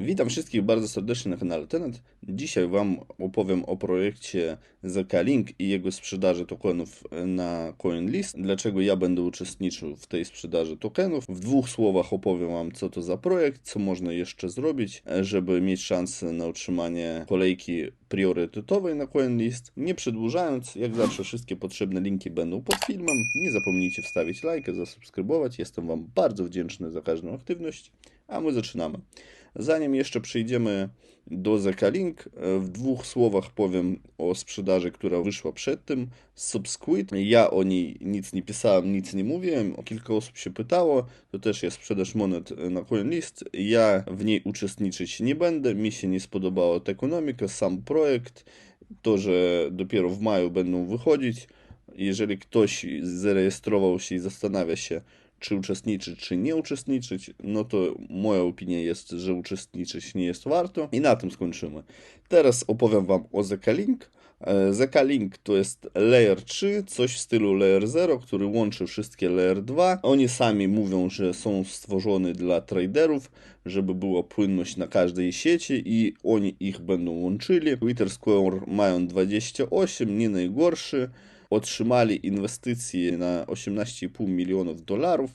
Witam wszystkich bardzo serdecznie na kanale Tenet. Dzisiaj Wam opowiem o projekcie ZK-Link i jego sprzedaży tokenów na CoinList. Dlaczego ja będę uczestniczył w tej sprzedaży tokenów. W dwóch słowach opowiem Wam, co to za projekt, co można jeszcze zrobić, żeby mieć szansę na utrzymanie kolejki priorytetowej na CoinList. Nie przedłużając, jak zawsze wszystkie potrzebne linki będą pod filmem. Nie zapomnijcie wstawić lajkę, zasubskrybować. Jestem Wam bardzo wdzięczny za każdą aktywność. A my zaczynamy. Zanim jeszcze przejdziemy do Zekalink, w dwóch słowach powiem o sprzedaży, która wyszła przed tym. Subsquid. Ja o niej nic nie pisałem, nic nie mówiłem. O kilka osób się pytało. To też jest sprzedaż monet na CoinList. Ja w niej uczestniczyć nie będę. Mi się nie spodobała ta ekonomika, sam projekt. To, że dopiero w maju będą wychodzić. Jeżeli ktoś zarejestrował się i zastanawia się, czy uczestniczyć, czy nie uczestniczyć, no to moja opinia jest, że uczestniczyć nie jest warto. I na tym skończymy. Teraz opowiem Wam o ZK-Link. ZK-Link to jest Layer 3, coś w stylu Layer 0, który łączy wszystkie Layer 2. Oni sami mówią, że są stworzone dla traderów, żeby była płynność na każdej sieci i oni ich będą łączyli. Twitter Square mają 28, nie najgorszy otrzymali inwestycje na 18,5 milionów dolarów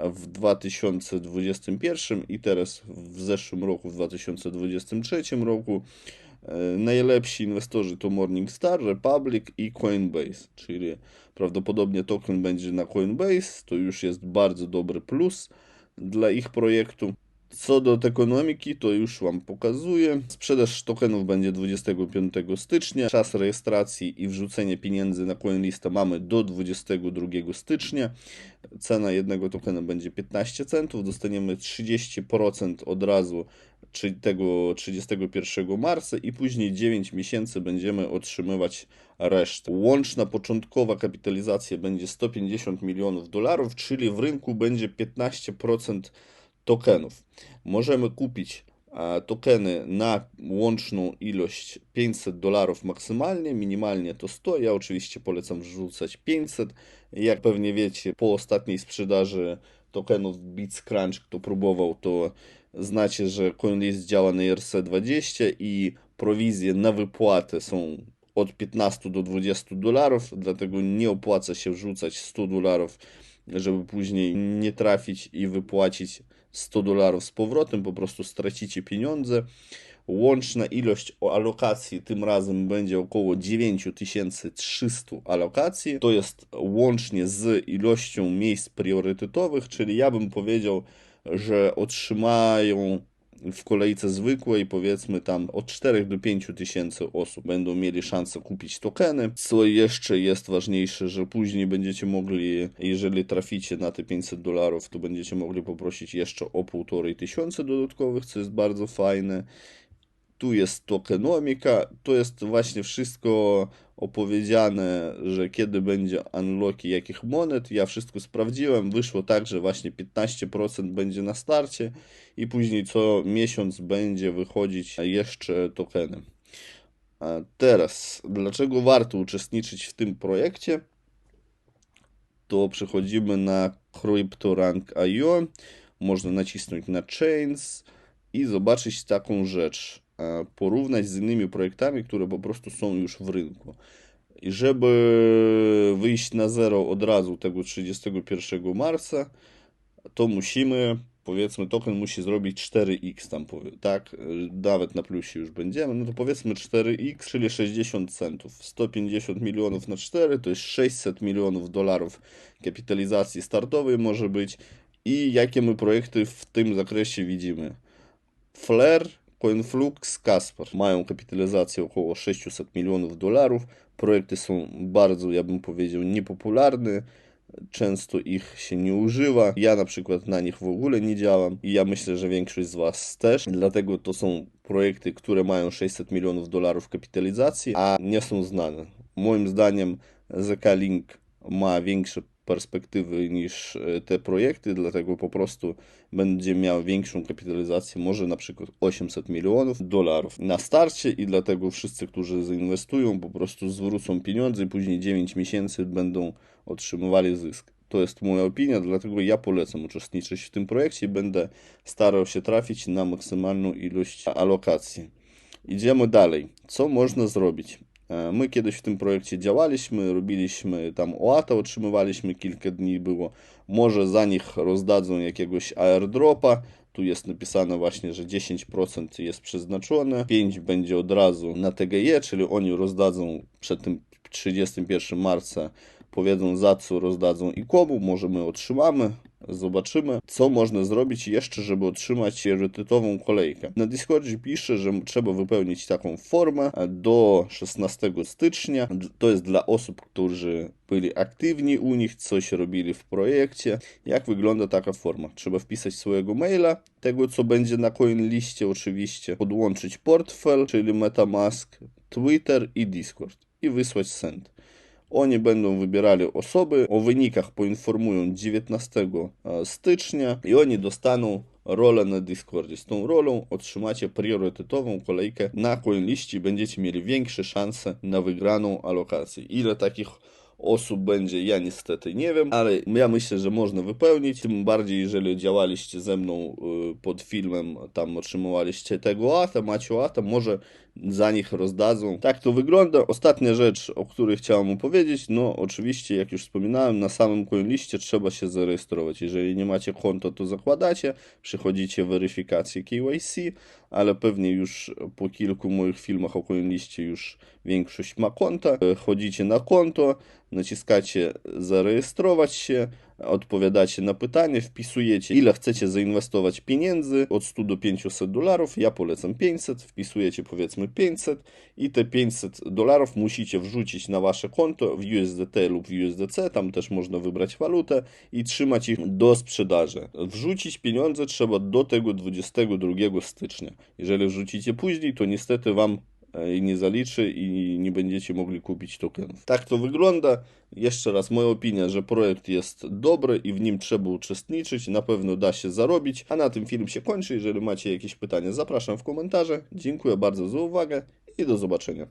w 2021 i teraz w zeszłym roku, w 2023 roku. Najlepsi inwestorzy to Morningstar, Republic i Coinbase, czyli prawdopodobnie token będzie na Coinbase, to już jest bardzo dobry plus dla ich projektu. Co do ekonomiki, to już Wam pokazuję. Sprzedaż tokenów będzie 25 stycznia. Czas rejestracji i wrzucenie pieniędzy na CoinLista mamy do 22 stycznia. Cena jednego tokena będzie 15 centów. Dostaniemy 30% od razu czy tego 31 marca i później 9 miesięcy będziemy otrzymywać resztę. Łączna początkowa kapitalizacja będzie 150 milionów dolarów, czyli w rynku będzie 15% tokenów. Możemy kupić tokeny na łączną ilość 500 dolarów maksymalnie, minimalnie to 100. Ja oczywiście polecam wrzucać 500. Jak pewnie wiecie, po ostatniej sprzedaży tokenów BitsCrunch, kto próbował, to znacie, że CoinList działa na ERC20 i prowizje na wypłatę są od 15 do 20 dolarów, dlatego nie opłaca się wrzucać 100 dolarów, żeby później nie trafić i wypłacić 100 dolarów z powrotem, po prostu stracicie pieniądze. Łączna ilość alokacji tym razem będzie około 9300 alokacji. To jest łącznie z ilością miejsc priorytetowych, czyli ja bym powiedział, że otrzymają w kolejce zwykłej, powiedzmy tam od 4 do 5 tysięcy osób będą mieli szansę kupić tokeny. Co jeszcze jest ważniejsze, że później będziecie mogli, jeżeli traficie na te 500 dolarów, to będziecie mogli poprosić jeszcze o 1,5 tysiąca dodatkowych, co jest bardzo fajne tu jest tokenomika, to jest właśnie wszystko opowiedziane, że kiedy będzie unlocki jakich monet. Ja wszystko sprawdziłem, wyszło tak, że właśnie 15% będzie na starcie i później co miesiąc będzie wychodzić jeszcze tokeny. A teraz, dlaczego warto uczestniczyć w tym projekcie? To przechodzimy na CryptoRank.io, można nacisnąć na Chains i zobaczyć taką rzecz porównać z innymi projektami, które po prostu są już w rynku. I żeby wyjść na zero od razu tego 31 marca, to musimy, powiedzmy, token musi zrobić 4x tam, tak? Nawet na plusie już będziemy, no to powiedzmy 4x, czyli 60 centów. 150 milionów na 4 to jest 600 milionów dolarów kapitalizacji startowej może być. I jakie my projekty w tym zakresie widzimy? Flare CoinFlux, Kasper mają kapitalizację około 600 milionów dolarów. Projekty są bardzo, ja bym powiedział, niepopularne. Często ich się nie używa. Ja na przykład na nich w ogóle nie działam i ja myślę, że większość z Was też. Dlatego to są projekty, które mają 600 milionów dolarów kapitalizacji, a nie są znane. Moim zdaniem ZK Link ma większe perspektywy niż e, te projekty, dlatego po prostu będzie miał większą kapitalizację, może na przykład 800 milionów dolarów na starcie i dlatego wszyscy, którzy zainwestują, po prostu zwrócą pieniądze i później 9 miesięcy będą otrzymywali zysk. To jest moja opinia, dlatego ja polecam uczestniczyć w tym projekcie i będę starał się trafić na maksymalną ilość alokacji. Idziemy dalej. Co można zrobić? E, My kiedyś w tym projekcie działaliśmy, robiliśmy tam OATA, otrzymywaliśmy kilka dni było. Może za nich rozdadzą jakiegoś airdropa. Tu jest napisane właśnie, że 10% jest przeznaczone, 5% będzie od razu na TGE, czyli oni rozdadzą przed tym 31 marca, powiedzą za co rozdadzą i komu, może my otrzymamy, zobaczymy, co można zrobić jeszcze, żeby otrzymać priorytetową kolejkę. Na Discordzie pisze, że trzeba wypełnić taką formę do 16 stycznia. To jest dla osób, którzy byli aktywni u nich, coś robili w projekcie. Jak wygląda taka forma? Trzeba wpisać swojego maila, tego co będzie na CoinLiście oczywiście, podłączyć portfel, czyli MetaMask, Twitter i Discord i wysłać send. Oni będą wybierali osoby, o wynikach poinformują 19 stycznia i oni dostaną rolę na Discordzie. Z tą rolą otrzymacie priorytetową kolejkę na CoinLiście i będziecie mieli większe szanse na wygraną alokację. Ile takich osób będzie, ja niestety nie wiem, ale ja myślę, że można wypełnić, tym bardziej jeżeli działaliście ze mną y, pod filmem, tam otrzymywaliście tego ata, macie ata, może za nich rozdadzą. Tak to wygląda. Ostatnia rzecz, o której chciałem opowiedzieć, no oczywiście, jak już wspominałem, na samym CoinLiście trzeba się zarejestrować. Jeżeli nie macie konta, to zakładacie, przychodzicie weryfikację KYC, ale pewnie już po kilku moich filmach o CoinLiście już większość ma konta. Chodzicie na konto, naciskacie zarejestrować się, odpowiadacie na pytanie, wpisujecie ile chcecie zainwestować pieniędzy od 100 do 500 dolarów. Ja polecam 500, wpisujecie powiedzmy 500 i te 500 dolarów musicie wrzucić na wasze konto w USDT lub w USDC, tam też można wybrać walutę i trzymać ich do sprzedaży. Wrzucić pieniądze trzeba do tego 22 stycznia. Jeżeli wrzucicie później, to niestety wam i nie zaliczy i nie będziecie mogli kupić tokenów. Tak to wygląda. Jeszcze raz moja opinia, że projekt jest dobry i w nim trzeba uczestniczyć. Na pewno da się zarobić. A na tym film się kończy. Jeżeli macie jakieś pytania, zapraszam w komentarze. Dziękuję bardzo za uwagę i do zobaczenia.